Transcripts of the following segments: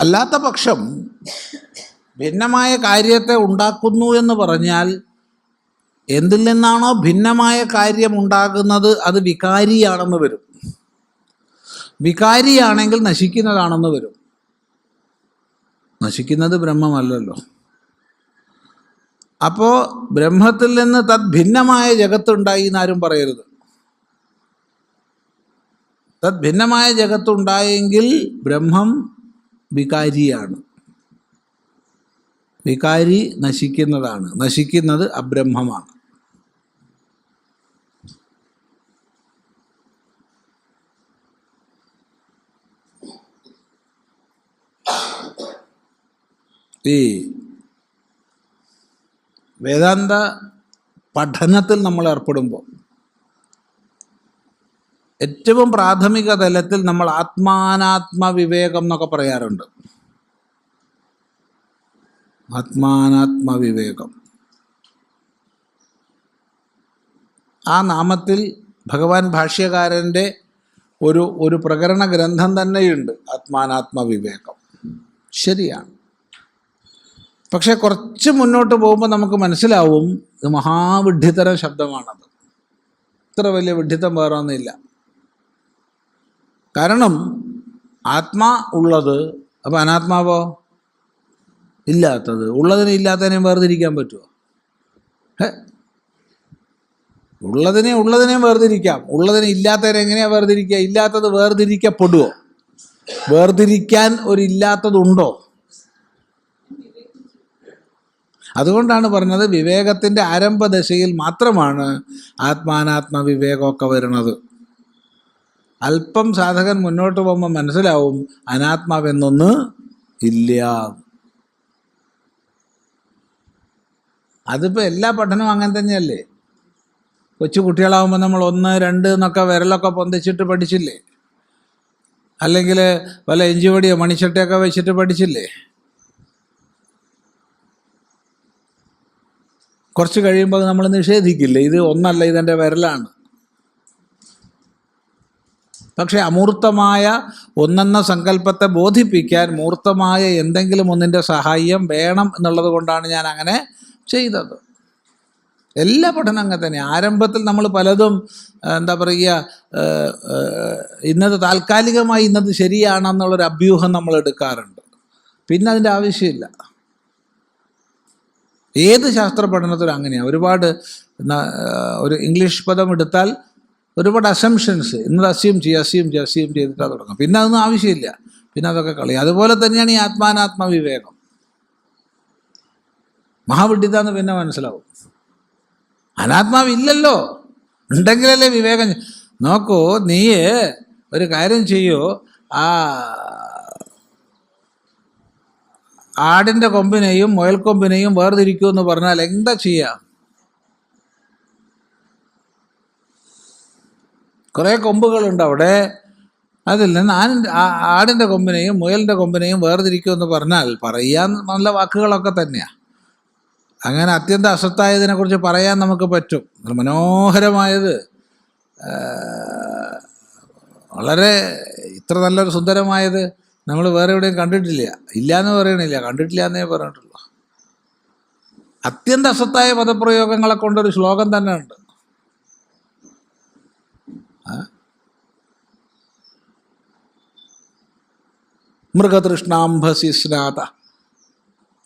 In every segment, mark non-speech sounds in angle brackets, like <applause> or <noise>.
അല്ലാത്ത പക്ഷം ഭിന്നമായ കാര്യത്തെ ഉണ്ടാക്കുന്നു എന്ന് പറഞ്ഞാൽ എന്തിൽ നിന്നാണോ ഭിന്നമായ കാര്യം ഉണ്ടാകുന്നത്? അത് വികാരിയാണെന്ന് വരും. വികാരിയാണെങ്കിൽ നശിക്കുന്നതാണെന്ന് വരും. നശിക്കുന്നത് ബ്രഹ്മമല്ലല്ലോ. അപ്പോൾ ബ്രഹ്മത്തിൽ നിന്ന് തദ്ഭിന്നമായ ജഗത്തുണ്ടായി എന്നാരും പറയരുത്. തദ് ഭിന്നമായ ജഗത്തുണ്ടായെങ്കിൽ ബ്രഹ്മം വികാരിയാണ്. വികാരി നശിക്കുന്നതാണ്. നശിക്കുന്നത് അബ്രഹ്മമാണ്. ഈ വേദാന്ത പഠനത്തിൽ നമ്മൾ ഏർപ്പെടുമ്പോൾ ഏറ്റവും പ്രാഥമിക തലത്തിൽ നമ്മൾ ആത്മാനാത്മ വിവേകം എന്നൊക്കെ പറയാറുണ്ട്. ആത്മാനാത്മ വിവേകം ആ നാമത്തിൽ ഭഗവാൻ ഭാഷ്യകാരന്റെ ഒരു ഒരു പ്രകരണ ഗ്രന്ഥം തന്നെയുണ്ട് ആത്മാനാത്മ വിവേകം ശരിയാണ്. പക്ഷേ കുറച്ച് മുന്നോട്ട് പോകുമ്പോൾ നമുക്ക് മനസ്സിലാവും ഇത് മഹാവിഡ്ഢിത്തരം ശബ്ദമാണത്. ഇത്ര വലിയ വിഡ്ഢിത്തം വേറെ ഒന്നുമില്ല കാരണം ആത്മാ ഉള്ളത് അപ്പോൾ അനാത്മാവോ? ഇല്ലാത്തത്. ഉള്ളതിനെ ഇല്ലാത്തതിനെയും വേർതിരിക്കാൻ പറ്റുമോ ഉള്ളതിനെ ഉള്ളതിനെയും വേർതിരിക്കാം. ഉള്ളതിനെ ഇല്ലാത്തതിനെ എങ്ങനെയാ വേർതിരിക്കുക? ഇല്ലാത്തത് വേർതിരിക്കപ്പെടുവോ? വേർതിരിക്കാൻ ഒരില്ലാത്തതുണ്ടോ അതുകൊണ്ടാണ് പറഞ്ഞത് വിവേകത്തിന്റെ ആരംഭദശയിൽ മാത്രമാണ് ആത്മാനാത്മ വിവേകമൊക്കെ വരുന്നത്. അല്പം സാധകൻ മുന്നോട്ട് പോകുമ്പോൾ മനസ്സിലാവും അനാത്മാവെന്നൊന്ന് ഇല്ല. അതിപ്പോൾ എല്ലാ പഠനവും അങ്ങനെ തന്നെയല്ലേ? കൊച്ചു കുട്ടികളാകുമ്പോൾ നമ്മൾ ഒന്ന് രണ്ട് എന്നൊക്കെ വിരലൊക്കെ പൊന്തിച്ചിട്ട് പഠിച്ചില്ലേ? അല്ലെങ്കിൽ വല്ല എഞ്ചുവടിയോ മണിച്ചട്ടയൊക്കെ വെച്ചിട്ട് പഠിച്ചില്ലേ? കുറച്ച് കഴിയുമ്പോൾ നമ്മൾ നിഷേധിക്കില്ലേ? ഇത് ഒന്നല്ല ഇതെന്റെ വിരലാണ്. പക്ഷേ അമൂർത്തമായ ഒന്നെന്ന സങ്കല്പത്തെ ബോധിപ്പിക്കാൻ മൂർത്തമായ എന്തെങ്കിലും ഒന്നിന്റെ സഹായം വേണം എന്നുള്ളത് കൊണ്ടാണ് ഞാൻ അങ്ങനെ ചെയ്തത്. എല്ലാ പഠനം അങ്ങനെ തന്നെ. ആരംഭത്തിൽ നമ്മൾ പലതും എന്താ പറയുക ഇന്നത് താൽക്കാലികമായി ഇന്നത് ശരിയാണെന്നുള്ളൊരു അഭ്യൂഹം നമ്മൾ എടുക്കാറുണ്ട്. പിന്നെ അതിന്റെ ആവശ്യമില്ല. ഏത് ശാസ്ത്ര പഠനത്തിലും അങ്ങനെയാണ് ഒരുപാട് ഒരു ഇംഗ്ലീഷ് പദം എടുത്താൽ ഒരുപാട് അസംഷൻസ് ഇന്നത് അസ്യൂം ചെയ്യുക അസ്യൂം ചെയ്യുക അസ്യൂം ചെയ്തിട്ടാണ് തുടങ്ങും പിന്നെ അതൊന്നും ആവശ്യമില്ല. പിന്നെ അതൊക്കെ കളി അതുപോലെ തന്നെയാണ് ഈ ആത്മാനാത്മ വിവേകം മഹാവിഡിതാന്ന് പിന്നെ മനസ്സിലാവും. അനാത്മാവില്ലല്ലോ. ഉണ്ടെങ്കിലല്ലേ വിവേകം നോക്കൂ നീ ഒരു കാര്യം ചെയ്യൂ. ആ ആടിന്റെ കൊമ്പിനെയും മുയൽക്കൊമ്പിനെയും വേർതിരിക്കൂ എന്ന് പറഞ്ഞാൽ എന്താ ചെയ്യുക കുറേ കൊമ്പുകളുണ്ട് അവിടെ അതിൽ നിന്ന് ആനിന്റെ ആടിന്റെ കൊമ്പിനെയും മുയലിന്റെ കൊമ്പിനെയും വേർതിരിക്കുമെന്ന് പറഞ്ഞാൽ പറയാൻ നല്ല വാക്കുകളൊക്കെ തന്നെയാണ് അങ്ങനെ അത്യന്ത അസത്തായതിനെക്കുറിച്ച് പറയാൻ നമുക്ക് പറ്റും. മനോഹരമായത് വളരെ ഇത്ര നല്ലൊരു സുന്ദരമായത് നമ്മൾ വേറെ എവിടെയും കണ്ടിട്ടില്ല. ഇല്ല എന്ന് പറയണില്ല കണ്ടിട്ടില്ല എന്നേ പറഞ്ഞിട്ടുള്ളൂ. അത്യന്ത അസത്തായ പദപ്രയോഗങ്ങളെ കൊണ്ടൊരു ശ്ലോകം തന്നെ ഉണ്ട്. മൃഗതൃഷ്ണാംഭസി സ്നാത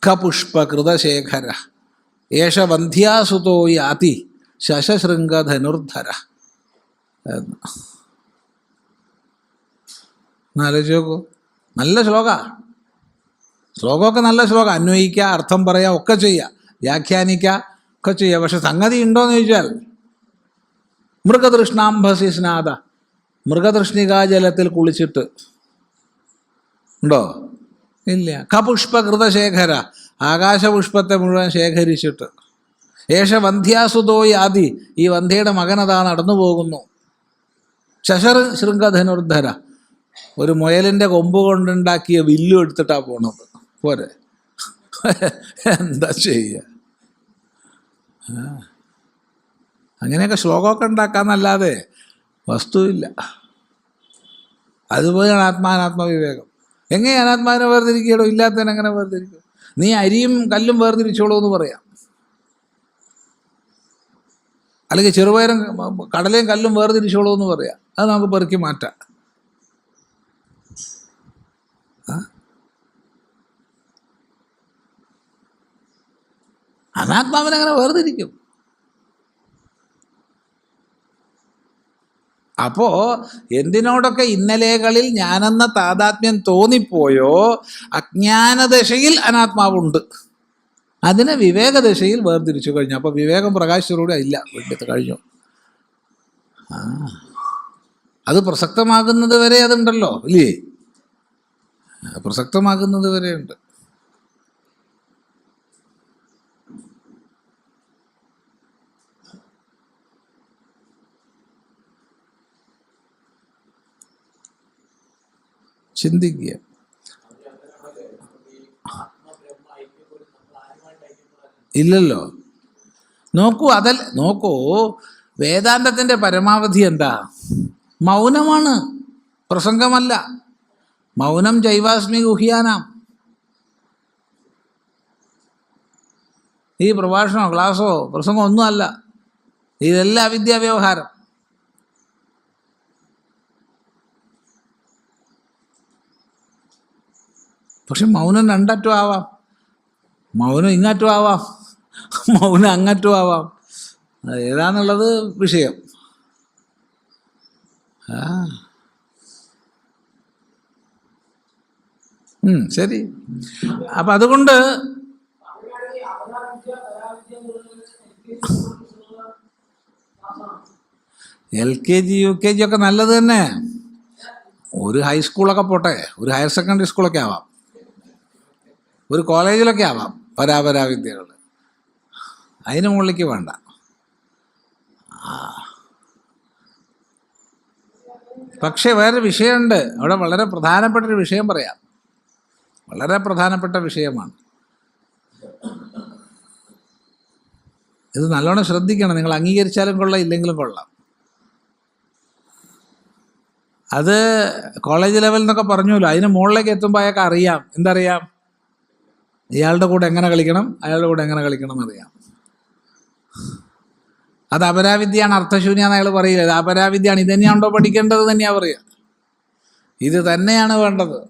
കപുഷ്പകൃതശേഖര. ഏഷ വന്ധ്യാസുതോ യാതി ശശശൃംഗധനുർധര. എന്ന് എന്നാലോചിച്ച് നല്ല ശ്ലോക. ശ്ലോകമൊക്കെ നല്ല ശ്ലോകം. അന്വയിക്കുക അർത്ഥം പറയുക ഒക്കെ ചെയ്യുക വ്യാഖ്യാനിക്കുക ഒക്കെ ചെയ്യുക പക്ഷെ സംഗതി ഉണ്ടോയെന്ന് ചോദിച്ചാൽ മൃഗതൃഷ്ണാംഭസി സ്നാത മൃഗതൃഷ്ണികാ ജലത്തിൽ കുളിച്ചിട്ട് ഉണ്ടോ? ഇല്ല. കപുഷ്പകൃതശേഖര. ആകാശപുഷ്പത്തെ മുഴുവൻ ശേഖരിച്ചിട്ട്. ഏഷ വന്ധ്യാസുതോ യാതി ഈ വന്ധ്യയുടെ മകനതാ നടന്നു പോകുന്നു ശശർ ശൃംഗധനുർധര ഒരു മുയലിന്റെ കൊമ്പ് കൊണ്ടുണ്ടാക്കിയ വില്ലു എടുത്തിട്ടാ പോണത്. പോരെ. എന്താ ചെയ്യുക അങ്ങനെയൊക്കെ ശ്ലോകമൊക്കെ ഉണ്ടാക്കാന്നല്ലാതെ വസ്തുവില്ല. അതുപോലെയാണ് ആത്മാനാത്മ വിവേകം എങ്ങനെ അനാത്മാവിനെ വേർതിരിക്കുകയുള്ളൂ ഇല്ലാത്തതിനെ എങ്ങനെ വേർതിരിക്കും? നീ അരിയും കല്ലും വേർതിരിച്ചോളൂ എന്ന് പറയാം. അല്ലെങ്കിൽ ചെറുപയറും കടലയും കല്ലും വേർതിരിച്ചോളൂ എന്ന് പറയാം. അത് നമുക്ക് പെറുക്കി മാറ്റാം? അനാത്മാവിനെ അങ്ങനെ വേർതിരിക്കും? അപ്പോ എന്തിനോടൊക്കെ ഇന്നലെകളിൽ ഞാനെന്ന താതാത്മ്യം തോന്നിപ്പോയോ? അജ്ഞാനദശയിൽ അനാത്മാവുണ്ട്. അതിനെ വിവേകദശയിൽ വേർതിരിച്ചു കഴിഞ്ഞു. അപ്പോൾ വിവേകം പ്രകാശിച്ചതോടെ ഇല്ല. വേണ്ടത് കഴിഞ്ഞു. അത് പ്രസക്തമാകുന്നത് വരെ അതുണ്ടല്ലോ ഇല്ലേ? പ്രസക്തമാകുന്നത് വരെ ചിന്തിക്കുക. ഇല്ലല്ലോ. നോക്കൂ അതൽ നോക്കൂ വേദാന്തത്തിന്റെ പരമാവധി എന്താ? മൗനമാണ്. പ്രസംഗമല്ല. മൗനം ജൈവാസ്മി ഗുഹ്യാനാം. ഈ പ്രഭാഷണോ ക്ലാസ്സോ പ്രസംഗം ഒന്നുമല്ല. ഇതെല്ലാം അവിദ്യാവ്യവഹാരം പക്ഷെ മൗനം രണ്ടറ്റം ആവാം. മൗനം ഇങ്ങറ്റം ആവാം. മൗനം അങ്ങറ്റം ആവാം. ഏതാന്നുള്ളത് വിഷയം. ശരി. അപ്പം അതുകൊണ്ട് L K G U K G ഒക്കെ നല്ലത് തന്നെ. ഒരു ഹൈസ്കൂളൊക്കെ പോട്ടെ. ഒരു ഹയർ സെക്കൻഡറി സ്കൂളൊക്കെ ആവാം. ഒരു കോളേജിലൊക്കെ ആവാം പരാപരാ വിദ്യകൾ അതിന് മുകളിലേക്ക് വേണ്ട. പക്ഷേ വേറെ വിഷയമുണ്ട്. അവിടെ വളരെ പ്രധാനപ്പെട്ട ഒരു വിഷയം പറയാം. വളരെ പ്രധാനപ്പെട്ട വിഷയമാണ്. ഇത് നല്ലോണം ശ്രദ്ധിക്കണം. നിങ്ങൾ അംഗീകരിച്ചാലും കൊള്ളാം ഇല്ലെങ്കിലും കൊള്ളാം. അത് കോളേജ് ലെവൽ എന്നൊക്കെ പറഞ്ഞല്ലോ അതിന് മുകളിലേക്ക് എത്തുമ്പോൾ അയാൾക്ക് അറിയാം. എന്തറിയാം? ഇയാളുടെ കൂടെ എങ്ങനെ കളിക്കണം? അയാളുടെ കൂടെ എങ്ങനെ കളിക്കണം എന്നറിയാം. അത് അപരാവിദ്യയാണ് അർത്ഥശൂന്യാന്ന് അയാൾ പറയില്ല? അത് അപരാവിദ്യയാണ്. ഇത് തന്നെയാണോ പഠിക്കേണ്ടത് തന്നെയാ പറയുക ഇത് തന്നെയാണ് വേണ്ടത്.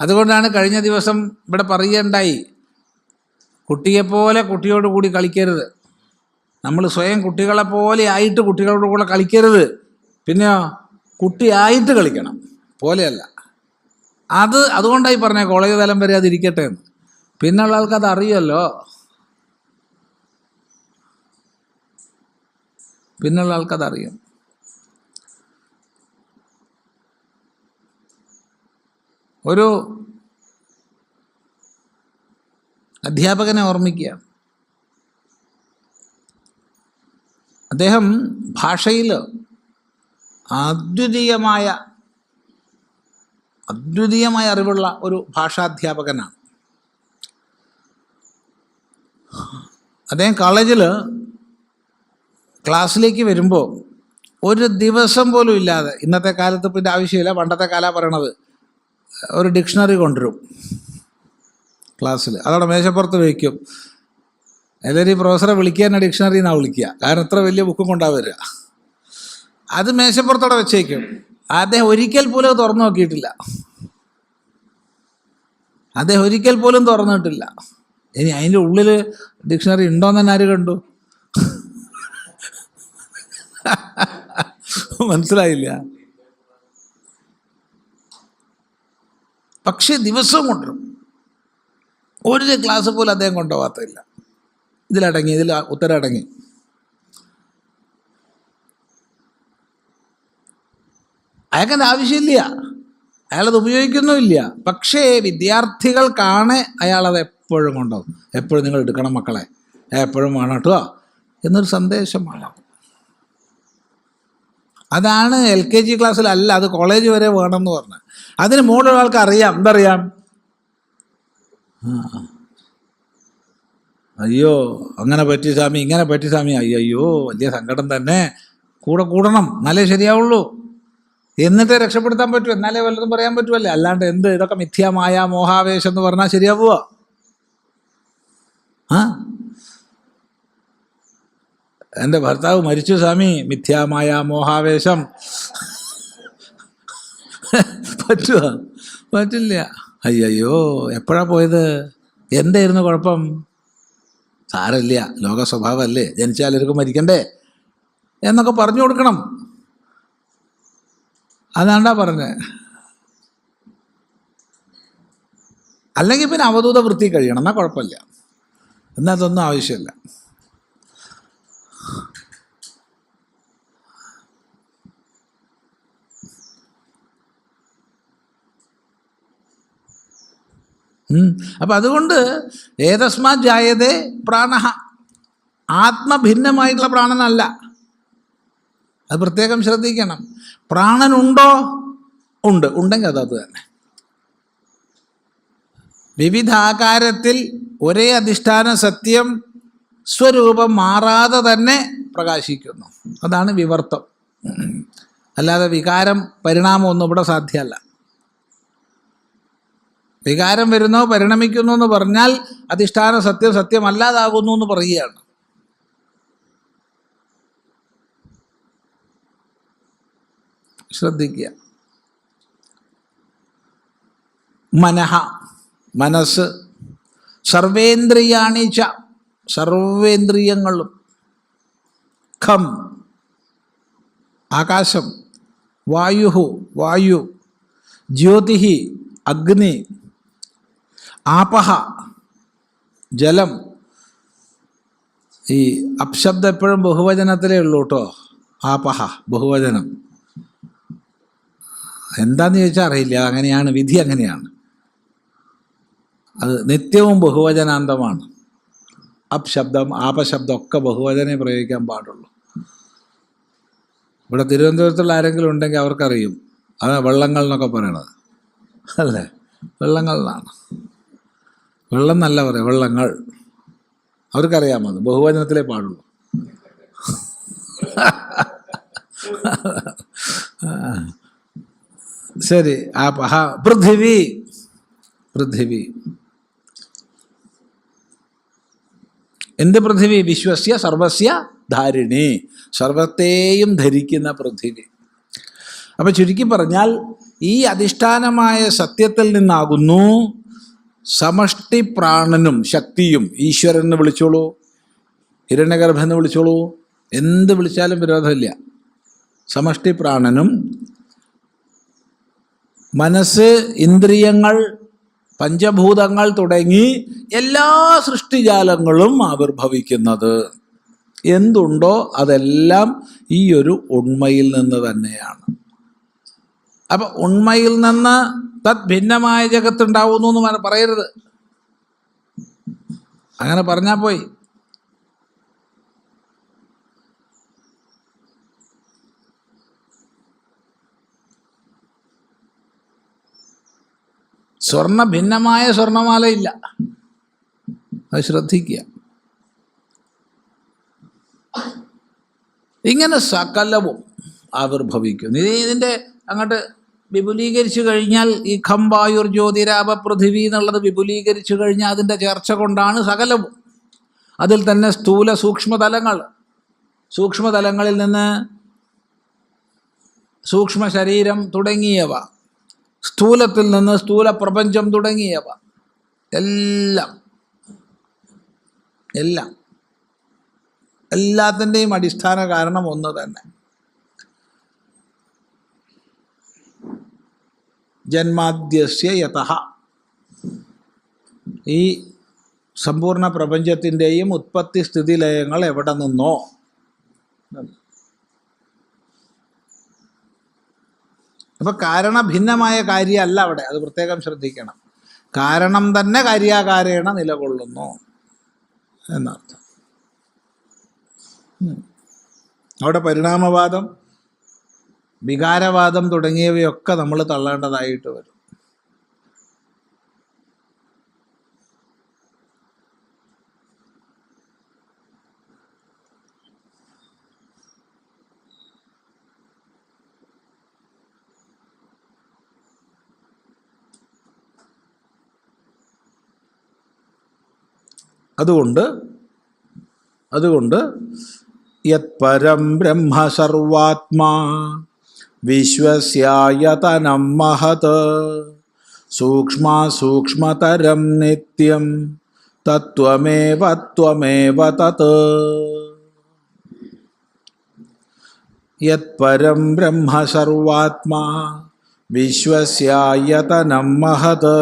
അതുകൊണ്ടാണ് കഴിഞ്ഞ ദിവസം ഇവിടെ പറയുകയുണ്ടായി കുട്ടിയെപ്പോലെ കുട്ടിയോട് കൂടി കളിക്കരുത്. നമ്മൾ സ്വയം കുട്ടികളെ പോലെ ആയിട്ട് കുട്ടികളോട് കൂടെ കളിക്കരുത്. പിന്നെയോ കുട്ടിയായിട്ട് കളിക്കണം. പോലെയല്ല. അത് അതുകൊണ്ടായി പറഞ്ഞ കോളേജ് തലം വരെ അതിരിക്കട്ടെ എന്ന്. പിന്നുള്ള ആൾക്ക് അത് അറിയുമല്ലോ. പിന്നുള്ള ആൾക്ക് അത് അറിയും. ഒരു അധ്യാപകനെ ഓർമ്മിക്കുക. അദ്ദേഹം ഭാഷയിൽ അദ്വിതീയമായ അദ്വിതീയമായ അറിവുള്ള ഒരു ഭാഷാധ്യാപകനാണ്. അദ്ദേഹം കോളേജിൽ ക്ലാസ്സിലേക്ക് വരുമ്പോൾ ഒരു ദിവസം പോലും ഇല്ലാതെ ഇന്നത്തെ കാലത്ത് ഇതിന്റെ ആവശ്യമില്ല പണ്ടത്തെ കാല പറയണത് ഒരു ഡിക്ഷണറി കൊണ്ടുവരും ക്ലാസ്സിൽ അതവിടെ മേശപ്പുറത്ത് വയ്ക്കും. എല്ലാവരും ഈ പ്രൊഫസറെ വിളിക്കാൻ ഡിക്ഷണറി എന്നാണ് വിളിക്കുക. കാരണം ഇത്ര വലിയ ബുക്കും കൊണ്ടാണ് അത് മേശപ്പുറത്തോടെ വെച്ചേക്കും. അദ്ദേഹം ഒരിക്കൽ പോലും തുറന്നു നോക്കിയിട്ടില്ല. അദ്ദേഹം ഒരിക്കൽ പോലും തുറന്നിട്ടില്ല ഇനി അതിന്റെ ഉള്ളിൽ ഡിക്ഷണറി ഉണ്ടോന്ന് തന്നെ ആര് കണ്ടു? മനസ്സിലായില്ല. പക്ഷേ ദിവസവും കൊണ്ടുവരും. ഒരു ക്ലാസ് പോലും അദ്ദേഹം കൊണ്ടുപോകാത്തില്ല ഇതിലടങ്ങി ഇതിൽ ഉത്തരം അയാൾക്കത് ആവശ്യമില്ല. അയാളത് ഉപയോഗിക്കുന്നുമില്ല. പക്ഷേ വിദ്യാർത്ഥികൾക്കാണ് അയാളത് എപ്പോഴും കൊണ്ടുപോകും എപ്പോഴും നിങ്ങൾ എടുക്കണം മക്കളെ. എപ്പോഴും വേണം കേട്ടോ. എന്നൊരു സന്ദേശമാണ് അതാണ് എൽ കെ ജി ക്ലാസ്സിലല്ല അത് കോളേജ് വരെ വേണം എന്ന് പറഞ്ഞത്. അതിന് മുകളിലുള്ള ആൾക്ക് അറിയാം. എന്തറിയാം. അയ്യോ അങ്ങനെ പറ്റി സ്വാമി ഇങ്ങനെ പറ്റി സ്വാമി. അയ്യോ വലിയ സങ്കടം തന്നെ. കൂടെ കൂടണം. എന്നാലേ ശരിയാവുള്ളൂ. എന്നിട്ട് രക്ഷപ്പെടുത്താൻ പറ്റും. എന്നാലേ വല്ലതും പറയാൻ പറ്റുമല്ലേ അല്ലാണ്ട് എന്ത് ഇതൊക്കെ മിഥ്യാമായ മോഹാവേശം എന്ന് പറഞ്ഞാൽ ശരിയാവുക ആ? എന്റെ ഭർത്താവ് മരിച്ചു സ്വാമി. മിഥ്യാമായ മോഹാവേശം. പറ്റുമോ പറ്റില്ല. അയ്യോ എപ്പോഴാ പോയത്? എന്തായിരുന്നു കുഴപ്പം? സാരമില്ല. ലോക സ്വഭാവമല്ലേ? ജനിച്ചാലൊരുക്കും മരിക്കണ്ടേ? എന്നൊക്കെ പറഞ്ഞു കൊടുക്കണം. അതാണ്ടാ പറഞ്ഞത് അല്ലെങ്കിൽ പിന്നെ അവധൂത വൃത്തി കഴിയണം. എന്നാൽ കുഴപ്പമില്ല. എന്നാൽ അതൊന്നും ആവശ്യമില്ല. അപ്പം അതുകൊണ്ട് ഏതസ്മാ ജായതേ പ്രാണ. ആത്മഭിന്നമായിട്ടുള്ള പ്രാണനല്ല. അത് പ്രത്യേകം ശ്രദ്ധിക്കണം. പ്രാണനുണ്ടോ? ഉണ്ട്. ഉണ്ടെങ്കിൽ അത് അത് തന്നെ. വിവിധ ആകാരത്തിൽ ഒരേ അധിഷ്ഠാന സത്യം സ്വരൂപം മാറാതെ തന്നെ പ്രകാശിക്കുന്നു. അതാണ് വിവർത്തം. അല്ലാതെ വികാരം പരിണാമമൊന്നും ഇവിടെ സാധ്യമല്ല. വികാരം വരുന്നോ പരിണമിക്കുന്നു എന്ന് പറഞ്ഞാൽ അധിഷ്ഠാന സത്യം സത്യമല്ലാതാകുന്നു എന്ന് പറയുകയാണ്. ശ്രദ്ധിക്കുക. മനഃ മനസ്സ് സർവേന്ദ്രിയാണിച്ച സർവേന്ദ്രിയങ്ങളും. ഖം ആകാശം വായു വായു ജ്യോതി അഗ്നി ആപഹ ജലം. ഈ അപ്ശബ്ദം എപ്പോഴും ബഹുവചനത്തിലേ ഉള്ളൂ കേട്ടോ. ആപഹ ബഹുവചനം. എന്താന്ന് ചോദിച്ചാൽ അറിയില്ല. അങ്ങനെയാണ് വിധി അങ്ങനെയാണ്. അത് നിത്യവും ബഹുവചനാന്തമാണ്. അപ്ശബ്ദം ആപശബ്ദം ഒക്കെ ബഹുവചനേ പ്രയോഗിക്കാൻ പാടുള്ളൂ. ഇവിടെ തിരുവനന്തപുരത്തുള്ള ആരെങ്കിലും ഉണ്ടെങ്കിൽ അവർക്കറിയും. അതാണ് വെള്ളങ്ങൾ എന്നൊക്കെ പറയണത്. അല്ലേ? വെള്ളങ്ങൾ എന്നാണ്. വെള്ളം നല്ല പറയാം. വെള്ളങ്ങൾ. അവർക്കറിയാം അത്. ബഹുവചനത്തിലേ പാടുള്ളൂ. <laughs> ശരി ആ പഹ പൃഥിവി. പൃഥിവി. എന്ത് പൃഥിവി? വിശ്വസ്യ സർവസ്യ ധാരിണി. സർവത്തെയും ധരിക്കുന്ന പൃഥിവി. അപ്പൊ ചുരുക്കി പറഞ്ഞാൽ ഈ അധിഷ്ഠാനമായ സത്യത്തിൽ നിന്നാകുന്നു സമഷ്ടി പ്രാണനും ശക്തിയും. ഈശ്വരൻ എന്ന് വിളിച്ചോളൂ ഹിരണ്യഗർഭൻ എന്ന് വിളിച്ചോളൂ എന്ത് വിളിച്ചാലും വിരോധമില്ല. സമഷ്ടി പ്രാണനും മനസ്സ് ഇന്ദ്രിയങ്ങൾ പഞ്ചഭൂതങ്ങൾ തുടങ്ങി എല്ലാ സൃഷ്ടിജാലങ്ങളും ആവിർഭവിക്കുന്നത്. എന്തുണ്ടോ അതെല്ലാം ഈ ഒരു ഉണ്മയിൽ നിന്ന് തന്നെയാണ്. അപ്പൊ ഉണ്മയിൽ നിന്ന് തത് ഭിന്നമായ ജഗത്തുണ്ടാവുന്നു എന്ന് പറയരുത്. അങ്ങനെ പറഞ്ഞാൽ പോയി. സ്വർണ ഭിന്നമായ സ്വർണമാലയില്ല അത് ശ്രദ്ധിക്കുക. ഇങ്ങനെ സകലവും ആവിർഭവിക്കുന്നു. ഇത് ഇതിന്റെ അങ്ങോട്ട് വിപുലീകരിച്ചു കഴിഞ്ഞാൽ ഈ ഖംബായുർ ജ്യോതിരാപ പൃഥിവി എന്നുള്ളത് വിപുലീകരിച്ചു കഴിഞ്ഞാൽ അതിന്റെ ചേർച്ച കൊണ്ടാണ് സകലവും. അതിൽ തന്നെ സ്ഥൂല സൂക്ഷ്മതലങ്ങൾ. സൂക്ഷ്മതലങ്ങളിൽ നിന്ന് സൂക്ഷ്മ ശരീരം തുടങ്ങിയവ. സ്ഥൂലത്തിൽ നിന്ന് സ്ഥൂല പ്രപഞ്ചം തുടങ്ങിയവ. എല്ലാം. എല്ലാം. എല്ലാത്തിന്റെയും അടിസ്ഥാന കാരണം ഒന്ന് തന്നെ. ജന്മാദ്യസ്യ യഥ. ഈ സമ്പൂർണ പ്രപഞ്ചത്തിന്റെയും ഉത്പത്തി സ്ഥിതിലയങ്ങൾ എവിടെ നിന്നോ. അപ്പൊ കാരണ ഭിന്നമായ കാര്യമല്ല അവിടെ. അത് പ്രത്യേകം ശ്രദ്ധിക്കണം. കാരണം തന്നെ കാര്യാകാരേണ നിലകൊള്ളുന്നു എന്നർത്ഥം. അവിടെ പരിണാമവാദം വികാരവാദം തുടങ്ങിയവയൊക്കെ നമ്മൾ തള്ളേണ്ടതായിട്ട് വരും. അതുകൊണ്ട് അതുകൊണ്ട് യത്പരം ബ്രഹ്മ സർവാത്മാ വിശ്വസ്യായതനം മഹത് സൂക്ഷ്മ സൂക്ഷ്മതരം നിത്യം തത്വമേവ ത്വമേവ തത്. യത്പരം ബ്രഹ്മ സർവാത്മാ വിശ്വസ്യായതനം മഹത്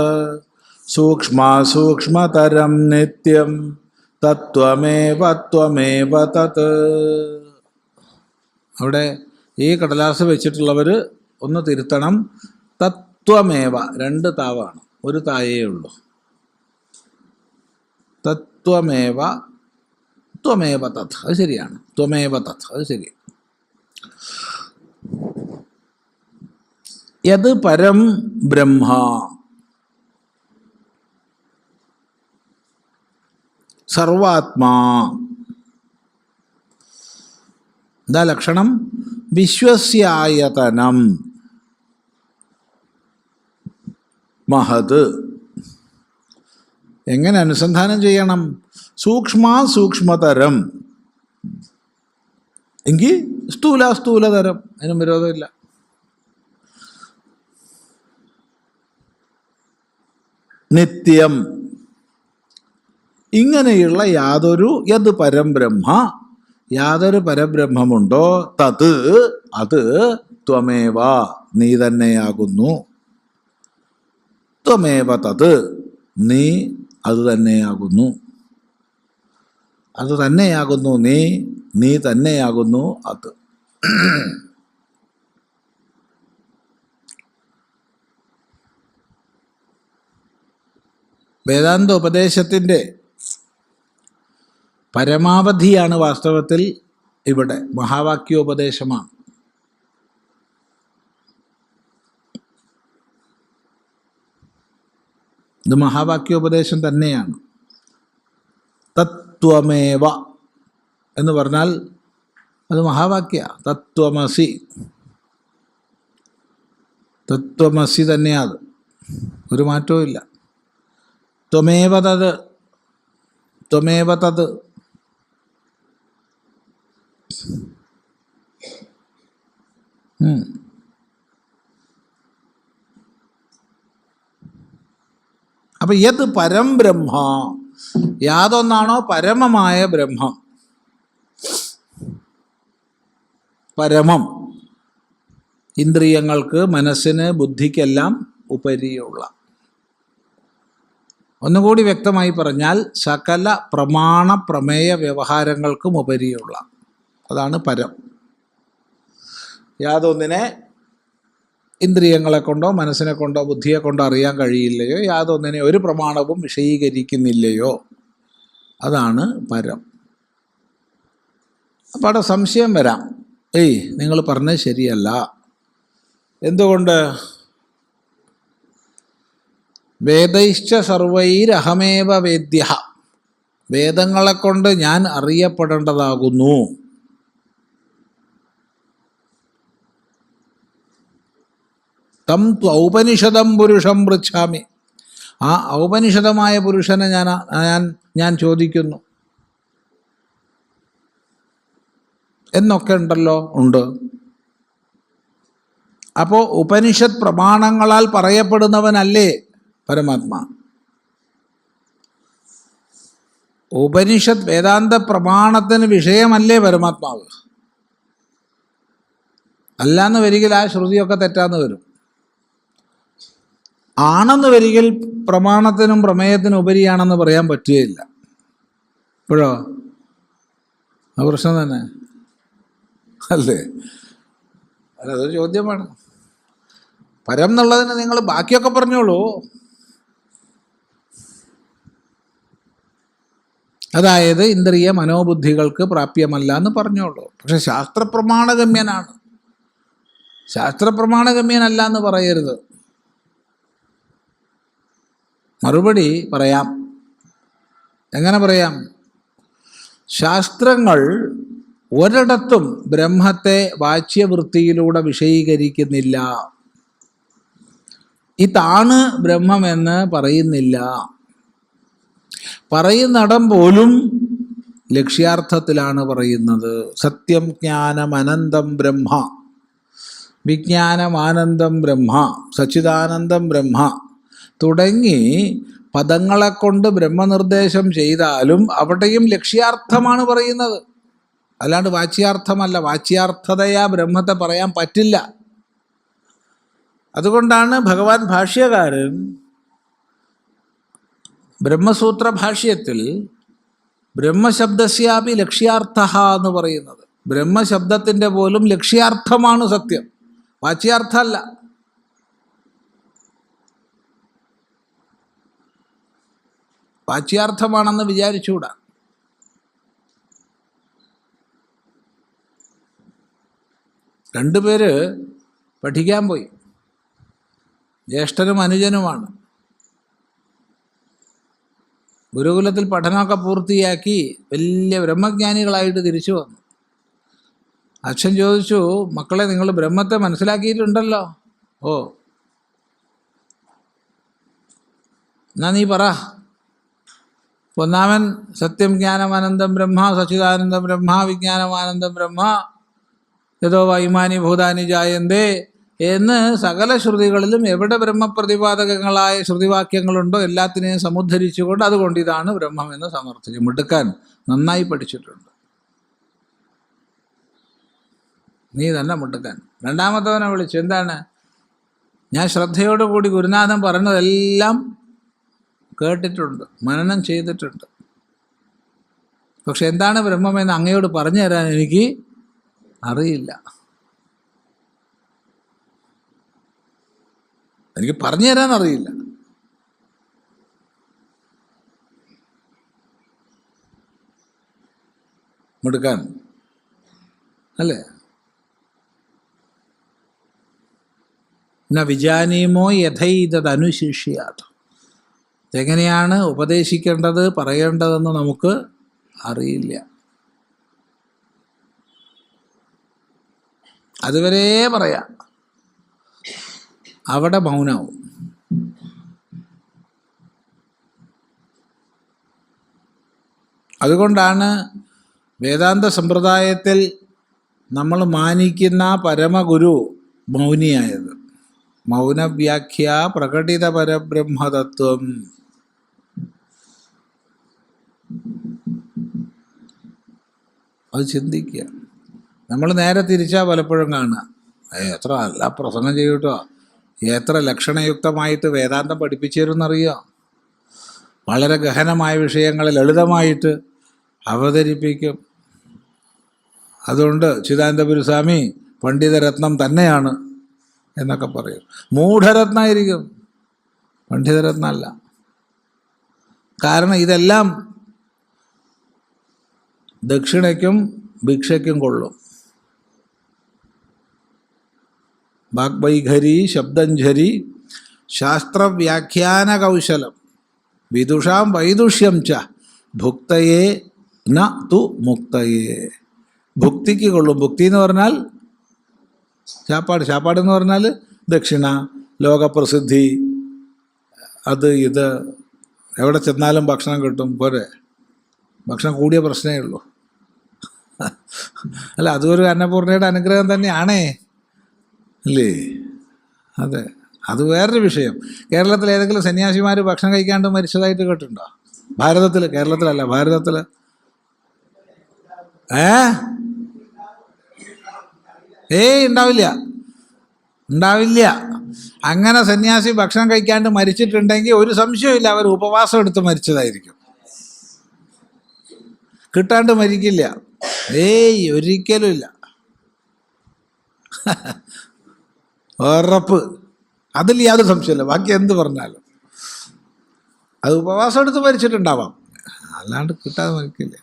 സൂക്ഷ്മ സൂക്ഷ്മതരം നിത്യം. തത്വമേവ ത്വമേവ തത്. അവിടെ ഈ കടലാസ് വെച്ചിട്ടുള്ളവർ ഒന്ന് തിരുത്തണം. തത്വമേവ രണ്ട് താവാണ്. ഒരു തായേ ഉള്ളൂ. തത്വമേവ ത്വമേവ തത്. അത് ശരിയാണ്. ത്വമേവ തത്. അത് ശരി. യത് പരം ബ്രഹ്മ. സർവാത്മാ. എന്താ ലക്ഷണം? വിശ്വസ്യായതനം. മഹത്. എങ്ങനെ അനുസന്ധാനം ചെയ്യണം? സൂക്ഷ്മ സൂക്ഷ്മതരം. എങ്കിൽ സ്ഥൂല സ്ഥൂലതരം. അതിനും വിരോധമില്ല. നിത്യം. ഇങ്ങനെയുള്ള യാതൊരു യത് പരംബ്രഹ്മ യാതൊരു പരബ്രഹ്മമുണ്ടോ? തത് അത് ത്വമേവ നീ തന്നെയാകുന്നു. ത്വമേവ തത് നീ അത് തന്നെയാകുന്നു. അത് തന്നെയാകുന്നു നീ നീ തന്നെയാകുന്നു അത്. വേദാന്ത ഉപദേശത്തിന്റെ പരമാവധിയാണ് വാസ്തവത്തിൽ ഇവിടെ മഹാവാക്യോപദേശമാണ്. ഇത് മഹാവാക്യോപദേശം തന്നെയാണ്. തത്വമേവ എന്ന് പറഞ്ഞാൽ അത് മഹാവാക്യ തത്വമസി. തത്വമസി തന്നെയാണ് ഒരു മാറ്റവും ഇല്ല ത്വമേവ തത്. ത്വമേവ തത്. അപ്പൊ യത് പരം ബ്രഹ്മ യാതൊന്നാണോ പരമമായ ബ്രഹ്മം? പരമം. ഇന്ദ്രിയങ്ങൾക്ക് മനസ്സിന് ബുദ്ധിക്കെല്ലാം ഉപരിയുള്ള. ഒന്നുകൂടി വ്യക്തമായി പറഞ്ഞാൽ സകല പ്രമാണ പ്രമേയ വ്യവഹാരങ്ങൾക്കും ഉപരിയുള്ള. അതാണ് പരം. യാതൊന്നിനെ ഇന്ദ്രിയങ്ങളെ കൊണ്ടോ മനസ്സിനെ കൊണ്ടോ ബുദ്ധിയെ കൊണ്ടോ അറിയാൻ കഴിയില്ലയോ യാതൊന്നിനെ ഒരു പ്രമാണവും വിഷയീകരിക്കുന്നില്ലയോ. അതാണ് പരം. അപ്പം അവിടെ സംശയം വരാം. ഏയ് നിങ്ങൾ പറഞ്ഞത് ശരിയല്ല. എന്തുകൊണ്ട്? വേദൈശ്ച സർവൈരഹമേവ വേദ്യ വേദങ്ങളെ കൊണ്ട് ഞാൻ അറിയപ്പെടേണ്ടതാകുന്നു. തം ഔപനിഷദം പുരുഷം പൃച്ഛാമി. ആ ഔപനിഷദമായ പുരുഷനെ ഞാൻ ഞാൻ ഞാൻ ചോദിക്കുന്നു. എന്നൊക്കെ ഉണ്ടല്ലോ ഉണ്ട്. അപ്പോൾ ഉപനിഷത് പ്രമാണങ്ങളാൽ പറയപ്പെടുന്നവനല്ലേ പരമാത്മാ? ഉപനിഷത് വേദാന്ത പ്രമാണത്തിന് വിഷയമല്ലേ പരമാത്മാവ്? അല്ലാന്ന് വരികിൽ ആ ശ്രുതിയൊക്കെ തെറ്റാന്ന് വരും. ആണെന്ന് വരികിൽ പ്രമാണത്തിനും പ്രമേയത്തിനും ഉപരിയാണെന്ന് പറയാൻ പറ്റുകയില്ല. ഇപ്പോഴോ? ആ പ്രശ്നം തന്നെ. അല്ലേ? അല്ല അതൊരു ചോദ്യമാണ്. പരം എന്നുള്ളതിന് നിങ്ങൾ ബാക്കിയൊക്കെ പറഞ്ഞോളൂ. അതായത് ഇന്ദ്രിയ മനോബുദ്ധികൾക്ക് പ്രാപ്യമല്ല എന്ന് പറഞ്ഞോളൂ. പക്ഷെ ശാസ്ത്രപ്രമാണഗമ്യനാണ്. ശാസ്ത്രപ്രമാണഗമ്യനല്ല എന്ന് പറയരുത്. മറുപടി പറയാം. എങ്ങനെ പറയാം? ശാസ്ത്രങ്ങൾ ഒരിടത്തും ബ്രഹ്മത്തെ വാച്യവൃത്തിയിലൂടെ വിഷയീകരിക്കുന്നില്ല. ഇതാണ് ബ്രഹ്മമെന്ന് പറയുന്നില്ല. പറയുന്നിടം പോലും ലക്ഷ്യാർത്ഥത്തിലാണ് പറയുന്നത്. സത്യം ജ്ഞാനം അനന്തം ബ്രഹ്മ. വിജ്ഞാനം ആനന്ദം ബ്രഹ്മ. സച്ചിദാനന്ദം ബ്രഹ്മ. തുടങ്ങി പദങ്ങളെ കൊണ്ട് ബ്രഹ്മനിർദ്ദേശം ചെയ്താലും അവിടെയും ലക്ഷ്യാർത്ഥമാണ് പറയുന്നത്. അല്ലാണ്ട് വാച്യാർത്ഥമല്ല വാച്യാർത്ഥതയാ ബ്രഹ്മത്തെ പറയാൻ പറ്റില്ല. അതുകൊണ്ടാണ് ഭഗവാൻ ഭാഷ്യകാരൻ ബ്രഹ്മസൂത്ര ഭാഷ്യത്തിൽ ബ്രഹ്മശബ്ദസ്യാപി ലക്ഷ്യാർത്ഥ എന്ന് പറയുന്നത്. ബ്രഹ്മശബ്ദത്തിന്റെ പോലും ലക്ഷ്യാർത്ഥമാണ് സത്യം. വാച്യാർത്ഥമല്ല. വാച്യാർത്ഥമാണെന്ന് വിചാരിച്ചുകൂടാ. രണ്ടുപേര് പഠിക്കാൻ പോയി. ജ്യേഷ്ഠനും അനുജനുമാണ്. ഗുരുകുലത്തിൽ പഠനമൊക്കെ പൂർത്തിയാക്കി വലിയ ബ്രഹ്മജ്ഞാനികളായിട്ട് തിരിച്ചു വന്നു. അച്ഛൻ ചോദിച്ചു മക്കളെ നിങ്ങൾ ബ്രഹ്മത്തെ മനസ്സിലാക്കിയിട്ടുണ്ടല്ലോ? ഓ. എന്നാ നീ പറ. ഒന്നാമൻ സത്യം ജ്ഞാനമാനന്ദം ബ്രഹ്മ സച്ചിദാനന്ദം ബ്രഹ്മ വിജ്ഞാനമാനന്ദം ബ്രഹ്മ യഥോ വൈമാനി ഭൂതാനി ജായന്തേ എന്ന് സകല ശ്രുതികളിലും എവിടെ ബ്രഹ്മപ്രതിപാദകങ്ങളായ ശ്രുതിവാക്യങ്ങളുണ്ടോ എല്ലാത്തിനെയും സമുദ്ധരിച്ചുകൊണ്ട് അതുകൊണ്ട് ഇതാണ് ബ്രഹ്മം എന്ന് സമർത്ഥിച്ചു. മിടുക്കാൻ നന്നായി പഠിച്ചിട്ടുണ്ട്. നീ തന്നെ മുട്ടുക്കാൻ രണ്ടാമത്തവനെ വിളിച്ചു. എന്താണ്? ഞാൻ ശ്രദ്ധയോടുകൂടി ഗുരുനാഥൻ പറഞ്ഞതെല്ലാം കേട്ടിട്ടുണ്ട് മനനം ചെയ്തിട്ടുണ്ട്. പക്ഷെ എന്താണ് ബ്രഹ്മമെന്ന് അങ്ങയോട് പറഞ്ഞു തരാൻ എനിക്ക് അറിയില്ല. എനിക്ക് പറഞ്ഞു തരാൻ അറിയില്ല. മിടുക്കാൻ അല്ലേ? ന വിജാനീമോ യഥൈതനുശിഷ്യാത് എങ്ങനെയാണ് ഉപദേശിക്കേണ്ടത് പറയേണ്ടതെന്ന് നമുക്ക് അറിയില്ല. അതുവരെ പറയാം. അവിടെ മൗനവും. അതുകൊണ്ടാണ് വേദാന്ത സമ്പ്രദായത്തിൽ നമ്മൾ മാനിക്കുന്ന പരമഗുരു മൗനിയായത്. മൗനവ്യാഖ്യ പ്രകടിത പരബ്രഹ്മതത്വം. അത് ചിന്തിക്കുക. നമ്മൾ നേരെ തിരിച്ചാൽ പലപ്പോഴും കാണുക. എത്ര നല്ല പ്രസംഗം ചെയ്യൂട്ടോ എത്ര ലക്ഷണയുക്തമായിട്ട് വേദാന്തം പഠിപ്പിച്ചിരുന്നറിയോ? വളരെ ഗഹനമായ വിഷയങ്ങൾ ലളിതമായിട്ട് അവതരിപ്പിക്കും. അതുകൊണ്ട് ചിദാനന്ദപുരസ്വാമി പണ്ഡിതരത്നം തന്നെയാണ് എന്നൊക്കെ പറയും. മൂഢരത്നമായിരിക്കും പണ്ഡിതരത്നമല്ല കാരണം ഇതെല്ലാം ദക്ഷിണയ്ക്കും ഭിക്ഷയ്ക്കും കൊള്ളും. വാഗ്വൈഖരി ശബ്ദഞ്ജരി ശാസ്ത്രവ്യാഖ്യാന കൗശലം വിദുഷാം വൈദുഷ്യം ച ഭുക്തയെ ന തു മുക്തയെ. ഭുക്തിക്ക് കൊള്ളും. ഭുക്തി എന്ന് പറഞ്ഞാൽ ചാപ്പാട്. ചാപ്പാട് എന്ന് പറഞ്ഞാൽ ദക്ഷിണ ലോകപ്രസിദ്ധി അത് ഇത്. എവിടെ ചെന്നാലും ഭക്ഷണം കിട്ടും. പോരെ? ഭക്ഷണം കൂടിയ പ്രശ്നമേ ഉള്ളൂ. അല്ല അതൊരു അന്നപൂർണയുടെ അനുഗ്രഹം തന്നെയാണേ. അല്ലേ അതെ. അത് വേറൊരു വിഷയം. കേരളത്തിൽ ഏതെങ്കിലും സന്യാസിമാർ ഭക്ഷണം കഴിക്കാണ്ട് മരിച്ചതായിട്ട് കേട്ടിട്ടുണ്ടോ? ഭാരതത്തിൽ കേരളത്തിലല്ല ഭാരതത്തിൽ ഏ? ഏയ് ഉണ്ടാവില്ല. ഉണ്ടാവില്ല. അങ്ങനെ സന്യാസി ഭക്ഷണം കഴിക്കാണ്ട് മരിച്ചിട്ടുണ്ടെങ്കിൽ ഒരു സംശയമില്ല അവർ ഉപവാസം എടുത്ത് മരിച്ചതായിരിക്കും. കിട്ടാണ്ട് മരിക്കില്ല. ഏയ് ഒരിക്കലുമില്ല ഉറപ്പ്. അതിൽ യാതൊരു സംശയമില്ല ബാക്കി എന്ത് പറഞ്ഞാലും. അത് ഉപവാസം എടുത്ത് മരിച്ചിട്ടുണ്ടാവാം. അല്ലാണ്ട് കിട്ടാതെ മരിക്കില്ല.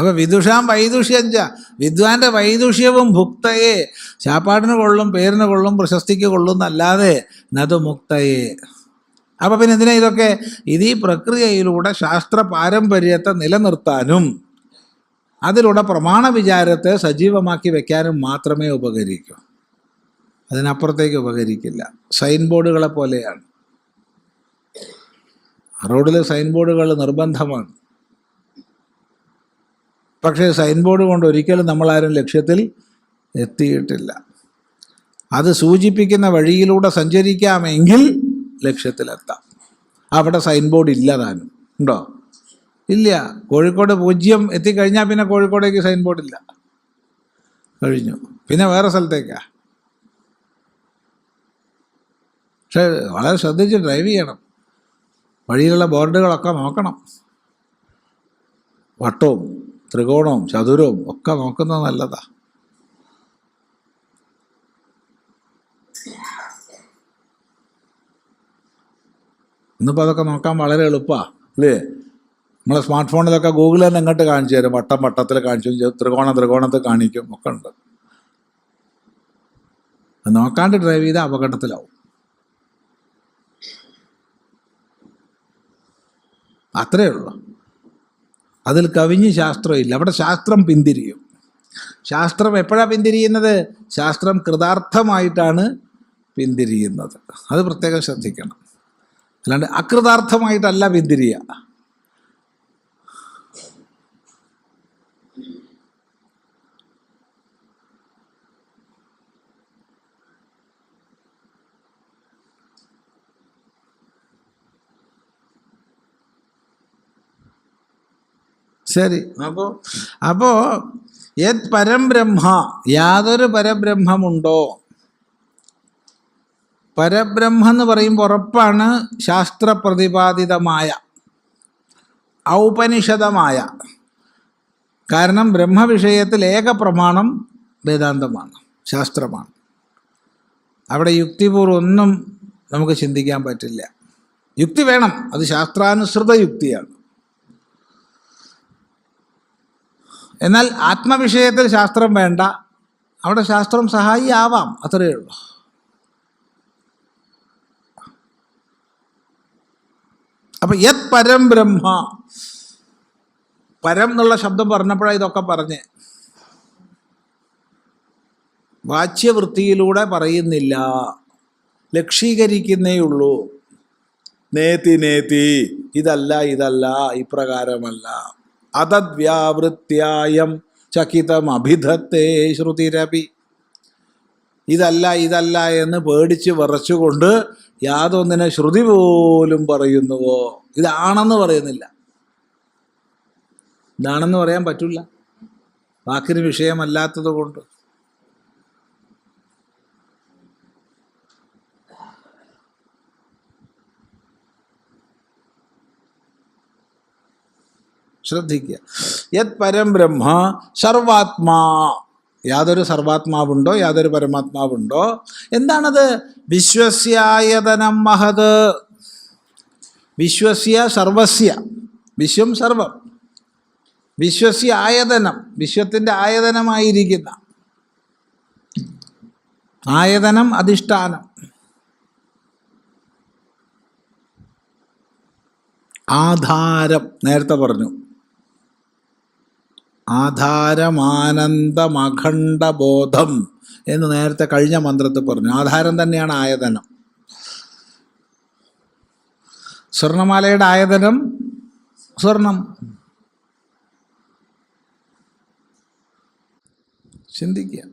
അപ്പൊ വിദുഷാം വൈദുഷ്യഞ്ച വിദ്വാന്റെ വൈദുഷ്യവും ഭുക്തയെ. ശാപ്പാടിന് കൊള്ളും പേരിന് കൊള്ളും പ്രശസ്തിക്ക് കൊള്ളും എന്നല്ലാതെ നതു മുക്തയെ. അപ്പൊ പിന്നെ എന്തിനാ ഇതൊക്കെ? ഇത് ഈ പ്രക്രിയയിലൂടെ ശാസ്ത്ര പാരമ്പര്യത്തെ നിലനിർത്താനും അതിലൂടെ പ്രമാണ വിചാരത്തെ സജീവമാക്കി വെക്കാനും മാത്രമേ ഉപകരിക്കൂ. അതിനപ്പുറത്തേക്ക് ഉപകരിക്കില്ല. സൈൻ ബോർഡുകളെ പോലെയാണ്. റോഡിലെ സൈൻ ബോർഡുകൾ നിർബന്ധമാണ്. പക്ഷേ സൈൻ ബോർഡ് കൊണ്ട് ഒരിക്കലും നമ്മളാരും ലക്ഷ്യത്തിൽ എത്തിയിട്ടില്ല. അത് സൂചിപ്പിക്കുന്ന വഴിയിലൂടെ സഞ്ചരിക്കാമെങ്കിൽ ലക്ഷ്യത്തിലെത്താം. അവിടെ സൈൻ ബോർഡ് ഇല്ല താനും. ഉണ്ടോ? ഇല്ല. കോഴിക്കോട് പൂജ്യം എത്തിക്കഴിഞ്ഞാൽ പിന്നെ കോഴിക്കോടേക്ക് സൈൻ ബോർഡ് ഇല്ല. കഴിഞ്ഞു. പിന്നെ വേറെ സ്ഥലത്തേക്കാ? പക്ഷേ വളരെ ശ്രദ്ധിച്ച് ഡ്രൈവ് ചെയ്യണം. വഴിയിലുള്ള ബോർഡുകളൊക്കെ നോക്കണം. വട്ടവും ത്രികോണവും ചതുരവും ഒക്കെ നോക്കുന്നത് നല്ലതാ. ഇന്നിപ്പോൾ അതൊക്കെ നോക്കാൻ വളരെ എളുപ്പമാണ് അല്ലേ? നമ്മളെ സ്മാർട്ട് ഫോണിലൊക്കെ ഗൂഗിൾ തന്നെ ഇങ്ങോട്ട് കാണിച്ചു തരും വട്ടം വട്ടത്തിൽ കാണിച്ചു ത്രികോണം ത്രികോണത്തിൽ കാണിക്കും ഒക്കെ ഉണ്ട്. നോക്കാണ്ട് ഡ്രൈവ് ചെയ്താൽ അപകടത്തിലാവും. അത്രയേ ഉള്ളൂ. അതിൽ കവിഞ്ഞ് ശാസ്ത്രമില്ല. അവിടെ ശാസ്ത്രം പിന്തിരിയും. ശാസ്ത്രം എപ്പോഴാണ് പിന്തിരിയുന്നത്? ശാസ്ത്രം കൃതാർത്ഥമായിട്ടാണ് പിന്തിരിയുന്നത്. അത് പ്രത്യേകം ശ്രദ്ധിക്കണം. അല്ലാണ്ട് അകൃതാർത്ഥമായിട്ടല്ല പിന്തിരിയുക. ശരി. അപ്പോൾ അപ്പോൾ യത് പരംബ്രഹ്മ യാതൊരു പരബ്രഹ്മമുണ്ടോ? പരബ്രഹ്മ എന്ന് പറയുമ്പോൾ ഉറപ്പാണ് ശാസ്ത്രപ്രതിപാദിതമായ ഔപനിഷദമായ. കാരണം ബ്രഹ്മവിഷയത്തിൽ ഏക പ്രമാണം വേദാന്തമാണ് ശാസ്ത്രമാണ്. അവിടെ യുക്തിപൂർവം ഒന്നും നമുക്ക് ചിന്തിക്കാൻ പറ്റില്ല. യുക്തി വേണം അത് ശാസ്ത്രാനുസൃത യുക്തിയാണ്. എന്നാൽ ആത്മവിഷയത്തിൽ ശാസ്ത്രം വേണ്ട. അവിടെ ശാസ്ത്രം സഹായി ആവാം. അത്രയേ ഉള്ളൂ. അപ്പൊ യത് പരം ബ്രഹ്മ. പരം എന്നുള്ള ശബ്ദം പറഞ്ഞപ്പോഴാണ് ഇതൊക്കെ പറഞ്ഞ്. വാച്യവൃത്തിയിലൂടെ പറയുന്നില്ല. ലക്ഷീകരിക്കുന്നേ ഉള്ളൂ. നേതി നേതി ഇതല്ല ഇതല്ല. ഇപ്രകാരമല്ല. അതദ്വ്യാവൃത്യായം ചകിതം അഭിധത്തെ ശ്രുതിരപി ഇതല്ല ഇതല്ല എന്ന് പേടിച്ച് വിറച്ചുകൊണ്ട് യാതൊന്നിനെ ശ്രുതി പോലും പറയുന്നുവോ? ഇതാണെന്ന് പറയുന്നില്ല. ഇതാണെന്ന് പറയാൻ പറ്റില്ല. വാക്കിന് വിഷയമല്ലാത്തത് കൊണ്ട് ശ്രദ്ധിക്കുക. യത് പരം ബ്രഹ്മ സർവാത്മാ. യാതൊരു സർവാത്മാവുണ്ടോ യാതൊരു പരമാത്മാവുണ്ടോ? എന്താണത്? വിശ്വസ്യായതനം മഹത്. വിശ്വസ്യ സർവസ്യ. വിശ്വം സർവം. വിശ്വസ്യ ആയതനം. വിശ്വത്തിന്റെ ആയതനമായിരിക്കുന്ന. ആയതനം അധിഷ്ഠാനം. ആധാരം. നേരത്തെ പറഞ്ഞു. ആധാരമാനന്ദമഖണ്ഡബോധം എന്ന് നേരത്തെ കഴിഞ്ഞ മന്ത്രത്തിൽ പറഞ്ഞു. ആധാരം തന്നെയാണ് ആയതനം. സ്വർണമാലയുടെ ആയതനം സ്വർണം. ചിന്തിക്കുക.